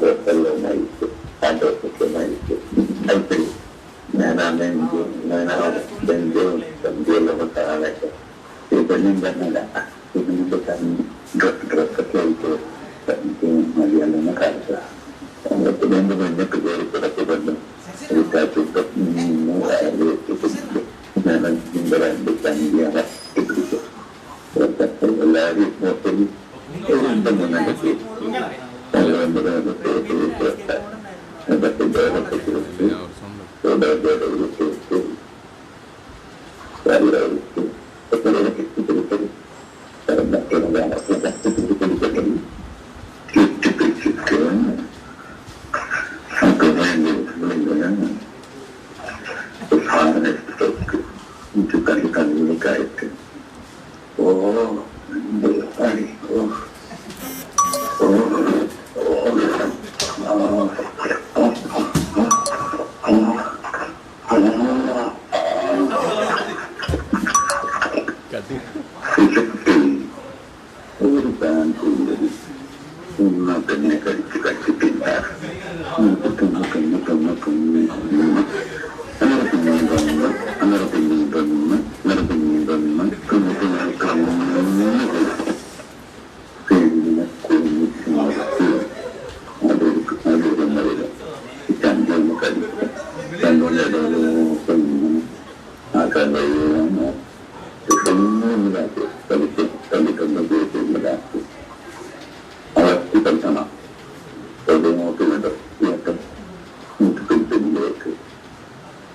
sampai itu itu itu itu itu itu kecil itu itu yang dia itu lari ഓ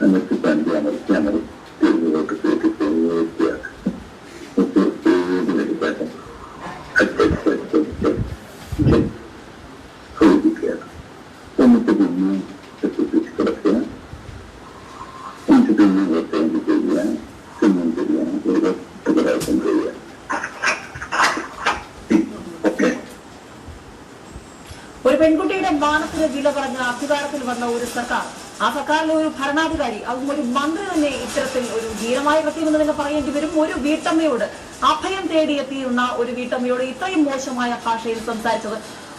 എന്നിട്ട് പണ്ട് അമർത്തി അമർത്തി തിരിഞ്ഞോട്ട് കയറ്റി പേടിക്കാൻ സൂചിക്കുകയാണ് എന്നിട്ട് പിന്നെ കിടക്കുക എന്നിട്ട് പിന്നെ ചെയ്യാൻ പിന്നും ചെയ്യാൻ ഒരു പ്രാവശ്യം ചെയ്യാൻ ഓക്കെ. ഒരു പെൺകുട്ടിയുടെ മാനസിക വില പറഞ്ഞ അധികാരത്തിൽ വന്ന ഒരു സർക്കാർ ആ സർക്കാരിലെ ഒരു ഭരണാധികാരി അതും ഒരു മന്ത്രി തന്നെ ഇത്തരത്തിൽ ഒരു ധീരമായ കൃത്യം തന്നെ പറയേണ്ടി വരും. ഒരു വീട്ടമ്മയോട് അഭയം തേടിയെത്തിയിരുന്ന ഒരു വീട്ടമ്മയോട് ഇത്രയും മോശമായ ഭാഷയിൽ സംസാരിച്ചത്.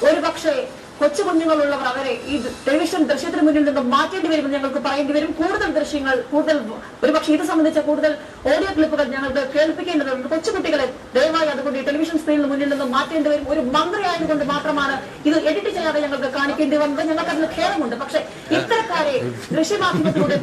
ഒരു പക്ഷേ കൊച്ചു കുഞ്ഞുങ്ങളുള്ളവർ അവരെ ഈ ടെലിവിഷൻ ദൃശ്യത്തിന് മുന്നിൽ നിന്ന് മാറ്റേണ്ടി വരുമെന്ന് ഞങ്ങൾക്ക് പറയേണ്ടി വരും. കൂടുതൽ ദൃശ്യങ്ങൾ കൂടുതൽ ഒരുപക്ഷെ ഇത് സംബന്ധിച്ച കൂടുതൽ ഓഡിയോ ക്ലിപ്പുകൾ കേൾപ്പിക്കേണ്ടതുണ്ട്. കൊച്ചുകുട്ടികളെ ദയവായി അതുകൊണ്ട് ഈ ടെലിവിഷൻ സ്ക്രീനിന് മുന്നിൽ നിന്ന് മാറ്റേണ്ടി വരും. ഒരു മന്ത്രി ആയതുകൊണ്ട് മാത്രമാണ് ഇത് എഡിറ്റ് ചെയ്യാതെ ഞങ്ങൾക്ക് കാണിക്കേണ്ടി വന്നത്. ഞങ്ങൾക്ക് അതിന് ഖേദമുണ്ട്. പക്ഷെ ഇത്തരക്കാരെ ദൃശ്യമാധ്യമത്തിലൂടെ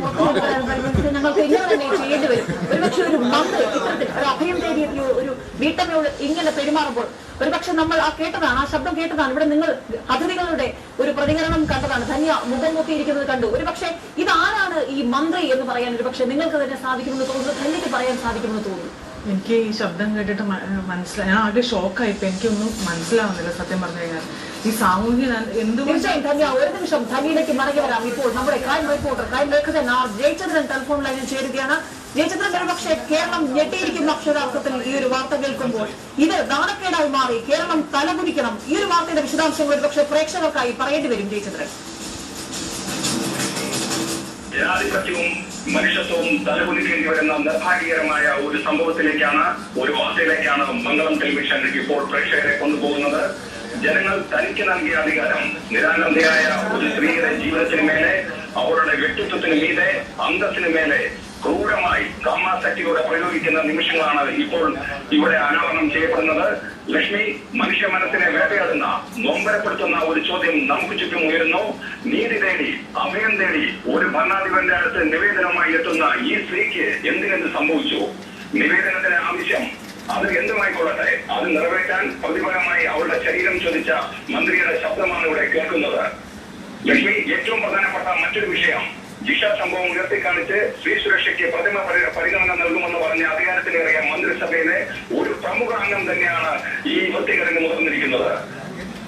ഞങ്ങൾക്ക് ഇങ്ങനെ തന്നെ ചെയ്യേണ്ടി വരും. ഒരുപക്ഷെ ഒരു മന്ത്രി ഇത്തരത്തിൽ ഒരു അഭയം തേടിയോ ഒരു വീട്ടമ്മയോട് ഇങ്ങനെ പെരുമാറുമ്പോൾ ഒരുപക്ഷെ നമ്മൾ ആ കേട്ടതാണ് ആ ശബ്ദം കേട്ടതാണ്. ഇവിടെ നിങ്ങൾ അതിഥികളുടെ ഒരു പ്രതികരണം കണ്ടതാണ്. ധന്യ മുഖം നോക്കിയിരിക്കുന്നത് കണ്ടു. ഒരുപക്ഷെ ഇതാരാണ് ഈ മന്ത്രി എന്ന് പറയാൻ ഒരുപക്ഷെ നിങ്ങൾക്ക് തന്നെ സാധിക്കുമെന്ന് തോന്നുന്നു. ധന്യക്ക് പറയാൻ സാധിക്കുമെന്ന് തോന്നുന്നു. എനിക്ക് ഈ ശബ്ദം കേട്ടിട്ട് മനസ്സിലായി ഞാൻ ആകെ ഷോക്കായിപ്പോ എനിക്കൊന്നും മനസ്സിലാവുന്നില്ല സത്യം പറഞ്ഞു കഴിഞ്ഞാൽ. ഈ സാമൂഹിക തീർച്ചയായും ധന്യ ഒരു നിമിഷം ധന്യയിലേക്ക് മടങ്ങി വരാം. ഇപ്പോൾ നമ്മുടെ ക്രൈം റിപ്പോർട്ടർ ക്രൈം ലേഖകൻ ആർ. ജയചന്ദ്രൻ ടെലിഫോൺ ലൈനിൽ ചേരുകയാണ്. ജയചന്ദ്രൻ ഒരു പക്ഷേ കേരളം ഞെട്ടിയിരിക്കുന്ന അക്ഷരാർത്ഥത്തിൽ ഈ ഒരു വാർത്ത കേൾക്കുമ്പോൾ ഇത് നാണക്കേടായി മാറി. കേരളം തലകുനിക്കണം. ഈ ഒരു വാർത്തയുടെ വിശദാംശങ്ങൾ ഒരു പക്ഷേ പ്രേക്ഷകർക്കായി പറയേണ്ടി വരും ജയചന്ദ്രൻ. ജനാധിപത്യവും മനുഷ്യത്വവും തലകുലിക്കേണ്ടി വരുന്ന നിർഭാഗ്യകരമായ ഒരു സംഭവത്തിലേക്കാണ് ഒരു വാർത്തയിലേക്കാണ് മംഗളം ടെലിവിഷൻ ഇപ്പോൾ പ്രേക്ഷകരെ കൊണ്ടുപോകുന്നത്. ജനങ്ങൾ തനിക്ക് നൽകിയ അധികാരം നിരാനന്ദയായ ഒരു സ്ത്രീയുടെ ജീവിതത്തിന് മേലെ അവരുടെ വ്യക്തിത്വത്തിന് മീതെ അന്തസ്സിന് മേലെ ക്രൂരമായി കമ്മാസക്തിയോടെ പ്രയോഗിക്കുന്ന നിമിഷങ്ങളാണ് ഇപ്പോൾ ഇവിടെ അനാവരണം ചെയ്യപ്പെടുന്നത്. ലക്ഷ്മി മനുഷ്യ മനസ്സിനെ വേട്ടയാടുന്ന നോമ്പരപ്പെടുത്തുന്ന ഒരു ചോദ്യം നമുക്ക് ചുറ്റും ഉയരുന്നു. നീതി തേടി അഭയം തേടി ഒരു ഭരണാധിപന്റെ അടുത്ത് നിവേദനമായി എത്തുന്ന ഈ സ്ത്രീക്ക് എന്തിനെന്ത് സംഭവിച്ചു? നിവേദനത്തിന് ആവശ്യം അത് എന്തുമായിക്കൊള്ളട്ടെ? അത് നിറവേറ്റാൻ പ്രതിഫലമായി അവളുടെ ശരീരം ചോദിച്ച മന്ത്രിയുടെ ശബ്ദമാണ് ഇവിടെ കേൾക്കുന്നത്. ലക്ഷ്മി ഏറ്റവും പ്രധാനപ്പെട്ട മറ്റൊരു വിഷയം ജിഷ സംഭവം ഉയർത്തിക്കാണിച്ച് സ്ത്രീ സുരക്ഷയ്ക്ക് പ്രഥമ പരി- പരിഗണന നൽകുമെന്ന് പറഞ്ഞ അധികാരത്തിലേറിയ മന്ത്രിസഭയിലെ ഒരു പ്രമുഖ അംഗം തന്നെയാണ് ഈ വൃത്തികരന് മുതിർന്നിരിക്കുന്നത്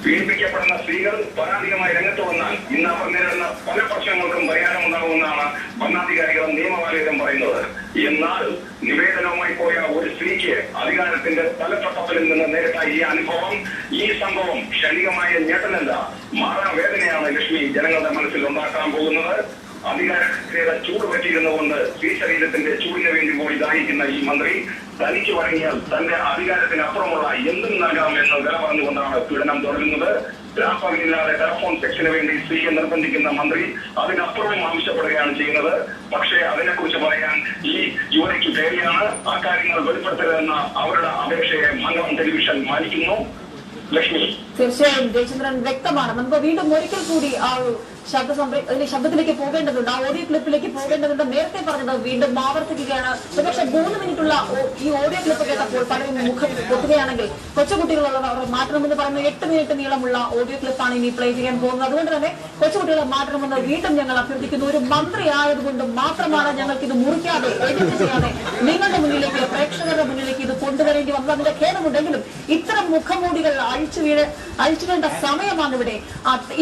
പീഡിപ്പിക്കപ്പെടുന്ന സ്ത്രീകൾ പരാതികമായി രംഗത്ത് വന്നാൽ ഇന്ന് അവർ നേരിടുന്ന പല പ്രശ്നങ്ങൾക്കും പരിഹാരമുണ്ടാകുമെന്നാണ് ഭരണാധികാരികളും നിയമപാലകരും പറയുന്നത്. എന്നാൽ നിവേദനവുമായി പോയ ഒരു സ്ത്രീക്ക് അധികാരത്തിന്റെ തലപ്പട്ടത്തിൽ നിന്ന് നേരിട്ട ഈ അനുഭവം ഈ സംഭവം ക്ഷണികമായ ഞെട്ടലല്ല മാറാ വേദനയാണ് ലക്ഷ്മി ജനങ്ങളുടെ മനസ്സിൽ ഉണ്ടാക്കാൻ പോകുന്നത്. അധികാരത്തിന്റെ ചൂട് പറ്റിയിരുന്നുകൊണ്ട് സ്ത്രീ ശരീരത്തിന്റെ ചൂടിന് വേണ്ടി പോയി ദാഹിക്കുന്ന ഈ മന്ത്രി തനിക്ക് വഴങ്ങിയാൽ തന്റെ അധികാരത്തിന് അപ്പുറമുള്ള എന്തും നൽകാമെന്ന് വില പറഞ്ഞുകൊണ്ടാണ് പീഡനം തുടരുന്നത്. രാപ്പകലില്ലാതെ ടെലഫോൺ സെക്ഷന് വേണ്ടി സ്ത്രീയെ നിർബന്ധിക്കുന്ന മന്ത്രി അതിനപ്പുറവും ആവശ്യപ്പെടുകയാണ് ചെയ്യുന്നത്. പക്ഷേ അതിനെക്കുറിച്ച് പറയാൻ ഈ യുവതിക്ക് പേടിയാണ്. ആ കാര്യങ്ങൾ വെളിപ്പെടുത്തരുതെന്ന അവരുടെ അപേക്ഷയെ മംഗളം ടെലിവിഷൻ മാനിക്കുന്നു. തീർച്ചയായും ജയചന്ദ്രൻ വ്യക്തമാണ്. നമുക്ക് വീണ്ടും ഒരിക്കൽ കൂടി ആ ഒരു ശബ്ദ സംപ്രേ ശബ്ദത്തിലേക്ക് പോകേണ്ടതുണ്ട്. ആ ഓഡിയോ ക്ലിപ്പിലേക്ക് പോകേണ്ടതുണ്ട്. നേരത്തെ പറഞ്ഞത് വീണ്ടും ആവർത്തിക്കുകയാണ്. ഒരുപക്ഷെ മൂന്ന് മിനിറ്റുള്ള ഈ ഓഡിയോ ക്ലിപ്പ് കേട്ടപ്പോൾ പലരും മുഖം പൊത്തുകയാണെങ്കിൽ കൊച്ചുകുട്ടികളുള്ളവർ മാറ്റണമെന്ന് പറയുന്ന എട്ട് മിനിറ്റ് നീളമുള്ള ഓഡിയോ ക്ലിപ്പാണ് ഇനി പ്ലേ ചെയ്യാൻ പോകുന്നത്. അതുകൊണ്ട് തന്നെ കൊച്ചുകുട്ടികളെ മാറ്റണമെന്ന് വീണ്ടും ഞങ്ങൾ അഭ്യർത്ഥിക്കുന്നു. ഒരു മന്ത്രി ആയതുകൊണ്ട് മാത്രമാണ് ഞങ്ങൾക്ക് ഇത് മുറിക്കാതെ ചെയ്യാതെ നിങ്ങളുടെ മുന്നിലേക്ക് പ്രേക്ഷകരുടെ മുന്നിലേക്ക് ഇത് കൊണ്ടുവരേണ്ടി വന്നു. അതിന്റെ ഖേദമുണ്ടെങ്കിലും ഇത്തരം മുഖമൂടികൾ അഴിച്ചു വീഴ അഴിച്ചിടേണ്ട സമയമാണ് ഇവിടെ.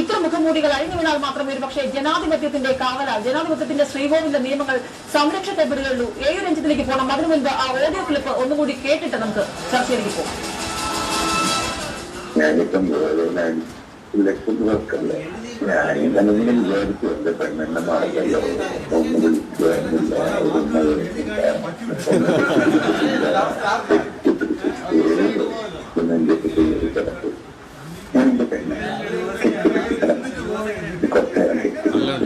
ഇത്തരം മുഖമൂടികൾ അഴിഞ്ഞു വീണാൽ മാത്രമേ ഒരു പക്ഷേ ജനാധിപത്യത്തിന്റെ കാവലാൽ ജനാധിപത്യത്തിന്റെ ശ്രീകോവിന്റെ നിയമങ്ങൾ സംരക്ഷിക്കപ്പെടുകയുള്ളൂ ഏഴ് രഞ്ജത്തിലേക്ക് പോകണം അതിനു മുൻപ് ആ ഓഡിയോ ക്ലിപ്പ് ഒന്നുകൂടി കേട്ടിട്ട് നമുക്ക് ചർച്ചയിലേക്ക് പോകാം. ഞാൻ ഞാൻ ഇലക്ഷൻ വർക്കല്ലേ ഞാൻ ഇങ്ങനെ വിചാരിച്ചു എന്റെ പെണ്ണെണ്ണ മാറിയല്ലോ ഒന്ന് വിളിക്കുവാനില്ല ഒന്നും പിന്നെ എന്റെ കിടക്കും ഞാൻ എന്റെ പെണ്ണെ കെട്ടിപ്പിടിച്ച് കുറച്ചേരം കെട്ടിപ്പിടിക്കണം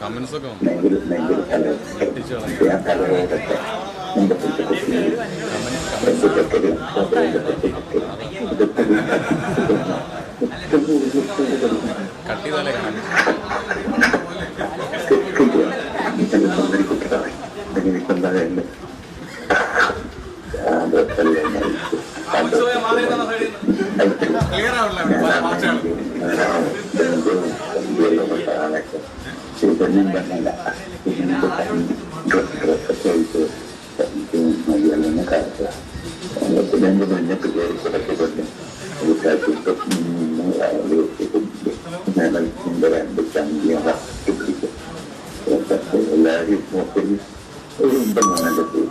കമന്റ്സ് ഒക്കെ വന്നു? ഭയങ്കര ഭയങ്കര തല ഞാൻ തലവേദത്തെ എന്റെ കുട്ടികൾ എന്റെ കട്ട് ചെയ്താലേ കാണാൻ രണ്ട് ചന്തിയാണ് എല്ലാവരും നോക്കി ഒരു ഉണ്ടെന്നാണ് പോയി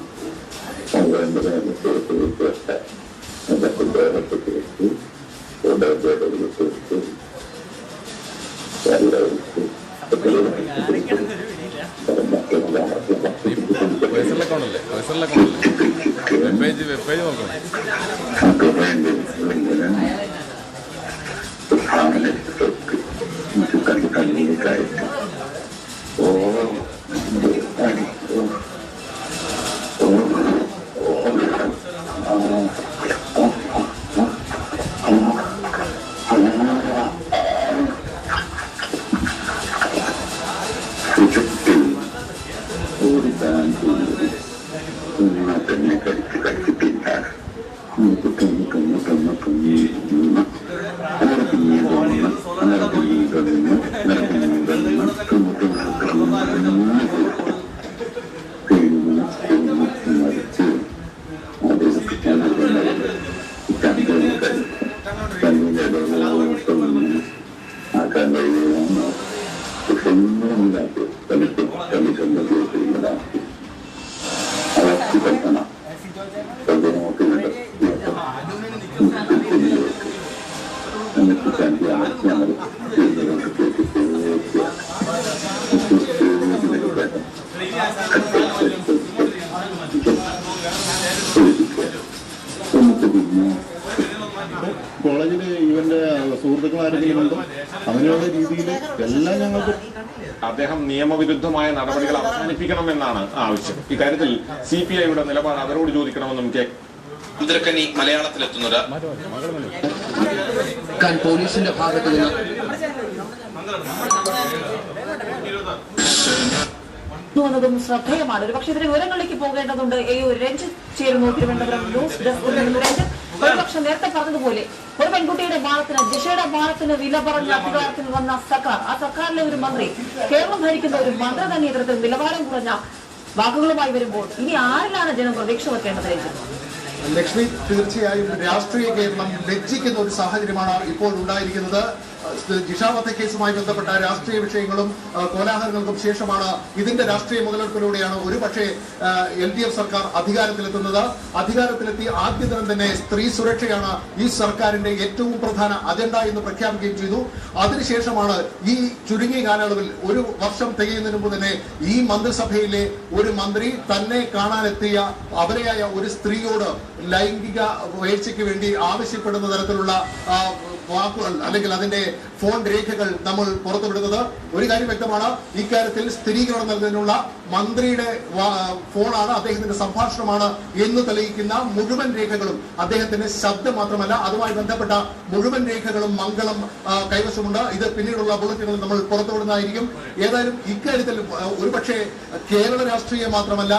അതുകൊണ്ട് തന്നെ ചേർത്ത് വ്യത്യസ്ത അതൊക്കെ വേറൊക്കെ ചേർത്ത് ഇവിടെ വേറെ ചേർത്ത് പേഴ്സണൽ അക്കൗണ്ട് അല്ലേ പേഴ്സണൽ അക്കൗണ്ട് അല്ലേ വെബ് പേജ് വെബ് പേജ് നോക്കണം. കണ്ടു കണ്ണീരിക്കായിട്ട് ഓ അടി ഓ ഓ ഒരു ബാങ്ക് തന്നെ に迎えおおでありおおおお എന്നിട്ട് പിന്നെ കോളേജിൽ ഇവന്റെ സുഹൃത്തുക്കൾ ആരെങ്കിലും ഉണ്ടോ? അങ്ങനെയുള്ള രീതിയിൽ എല്ലാം ഞങ്ങൾക്ക് അദ്ദേഹം നിയമവിരുദ്ധമായ നടപടികൾ അവസാനിപ്പിക്കണമെന്നാണ് ആവശ്യം. ഇക്കാര്യത്തിൽ സി പി ഐയുടെ നിലപാട് അവരോട് ചോദിക്കണമെന്നും കെ മലയാളത്തിലെത്തുന്നത്. ക്കാൻ പോലീസിന്റെ ഭാഗത്ത് നിന്ന് ശ്രദ്ധേയമാണ്. ഒരു പക്ഷേ ഇതിന്റെ വിവരങ്ങളിലേക്ക് പോകേണ്ടതുണ്ട്. എ രഞ്ജിത്ത് ചേരുന്നു തിരുവനന്തപുരം ന്യൂസ് ഡെസ്ക് രഞ്ജിത്ത്. ഒരുപക്ഷെ നേരത്തെ പറഞ്ഞതുപോലെ ഒരു പെൺകുട്ടിയുടെ ബാലത്തിന് ദിശയുടെ ബാലത്തിന് വില പറഞ്ഞ അധികാരത്തിൽ വന്ന സർക്കാർ. ആ സർക്കാരിലെ ഒരു മന്ത്രി കേരളം ഭരിക്കുന്ന ഒരു മന്ത്രി തന്നെ ഇത്തരത്തിൽ നിലവാരം കുറഞ്ഞ വാക്കുകളുമായി വരുമ്പോൾ ഇനി ആരിലാണ് ജനം പ്രതീക്ഷ വെക്കേണ്ടത് രഞ്ജിത്ത്? ലക്ഷ്മി തീർച്ചയായും രാഷ്ട്രീയ കേരളം ലജ്ജിക്കുന്ന ഒരു സാഹചര്യമാണ് ഇപ്പോൾ ഉണ്ടായിരിക്കുന്നത്. ജിഷ കേസുമായി ബന്ധപ്പെട്ട രാഷ്ട്രീയ വിഷയങ്ങളും കോലാഹലങ്ങൾക്കും ശേഷമാണ് ഇതിന്റെ രാഷ്ട്രീയ മുതലെടുപ്പിലൂടെയാണ് ഒരുപക്ഷെ എൽ ഡി എഫ് സർക്കാർ അധികാരത്തിലെത്തുന്നത്. അധികാരത്തിലെത്തി ആദ്യ ദിനം തന്നെ സ്ത്രീ സുരക്ഷയാണ് ഈ സർക്കാരിന്റെ ഏറ്റവും പ്രധാന അജണ്ട എന്ന് പ്രഖ്യാപിക്കുകയും ചെയ്തു. അതിനുശേഷമാണ് ഈ ചുരുങ്ങിയ കാലയളവിൽ ഒരു വർഷം തികയുന്നതിന് മുമ്പ് തന്നെ ഈ മന്ത്രിസഭയിലെ ഒരു മന്ത്രി തന്നെ കാണാനെത്തിയ അവരെയായ ഒരു സ്ത്രീയോട് ലൈംഗിക വീഴ്ചയ്ക്ക് വേണ്ടി ആവശ്യപ്പെടുന്ന തരത്തിലുള്ള വാക്കുകൾ അല്ലെങ്കിൽ അതിന്റെ ഫോൺ രേഖകൾ നമ്മൾ പുറത്തുവിടുന്നത്. ഒരു കാര്യം വ്യക്തമാണ് ഇക്കാര്യത്തിൽ സ്ഥിരീകരണം നൽകുന്നതിനുള്ള മന്ത്രിയുടെ ഫോണാണ് അദ്ദേഹത്തിന്റെ സംഭാഷണമാണ് എന്ന് തെളിയിക്കുന്ന മുഴുവൻ രേഖകളും. അദ്ദേഹത്തിന്റെ ശബ്ദം മാത്രമല്ല അതുമായി ബന്ധപ്പെട്ട മുഴുവൻ രേഖകളും മംഗളം കൈവശമുണ്ട്. ഇത് പിന്നീടുള്ള ബുള്ളറ്റുകൾ നമ്മൾ പുറത്തുവിടുന്നതായിരിക്കും. ഏതായാലും ഇക്കാര്യത്തിൽ ഒരുപക്ഷെ കേരള രാഷ്ട്രീയം മാത്രമല്ല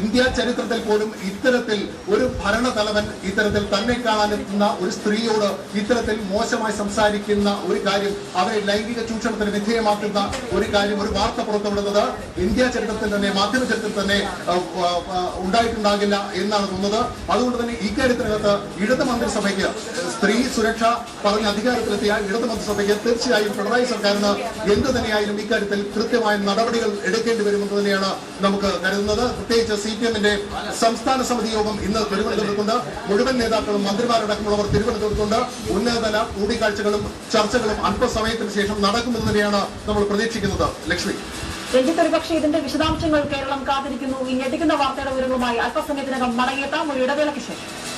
ഇന്ത്യ ചരിത്രത്തിൽ പോലും ഇത്തരത്തിൽ ഒരു ഭരണതലവൻ ഇത്തരത്തിൽ തന്നെ കാണാനെത്തുന്ന ഒരു സ്ത്രീയോട് ഇത്തരത്തിൽ മോശമായി സംസാരിക്കുന്ന ഒരു കാര്യം അവരെ ലൈംഗിക ചൂഷണത്തിന് വിധേയമാക്കുന്ന ഒരു കാര്യം ഒരു വാർത്ത പുറത്തുവിടുന്നത് ഇന്ത്യ ചരിത്രത്തിൽ തന്നെ മാധ്യമ ചരിത്രത്തിൽ തന്നെ ഉണ്ടായിട്ടുണ്ടാകില്ല എന്നാണ് തോന്നുന്നത്. അതുകൊണ്ട് തന്നെ ഇക്കാര്യത്തിനകത്ത് ഇടത് മന്ത്രിസഭയ്ക്ക് സ്ത്രീ സുരക്ഷ പറഞ്ഞ അധികാരത്തിലെത്തിയ ഇടത് മന്ത്രിസഭയ്ക്ക് തീർച്ചയായും പിണറായി സർക്കാരിന് എന്ത് തന്നെയായാലും ഇക്കാര്യത്തിൽ കൃത്യമായ നടപടികൾ എടുക്കേണ്ടി വരുമെന്ന് തന്നെയാണ് നമുക്ക് കരുതുന്നത്. പ്രത്യേകിച്ച് സി പി എമ്മിന്റെ സംസ്ഥാന സമിതി യോഗം ഇന്ന് തിരുവനന്തപുരത്തുണ്ട്. മുഴുവൻ നേതാക്കളും മന്ത്രിമാരടക്കമുള്ളവർ തിരുവനന്തപുരത്തുണ്ട്. ഉന്നതതല കൂടിക്കാഴ്ചകളും ചർച്ചകളും അല്പസമയത്തിന് ശേഷം നടക്കുമെന്ന് തന്നെയാണ് നമ്മൾ പ്രതീക്ഷിക്കുന്നത്. ലക്ഷ്മി. രഞ്ജിത്ത് ഒരുപക്ഷെ ഇതിന്റെ വിശദാംശങ്ങൾ കേരളം കാത്തിരിക്കുന്നു. ഈ ഞെട്ടിക്കുന്ന വാർത്തയുടെ വിവരങ്ങളുമായി അല്പസമയത്തിനകം മടങ്ങിയെത്താം. ഒരു ഇടവേളയ്ക്ക് ശേഷം.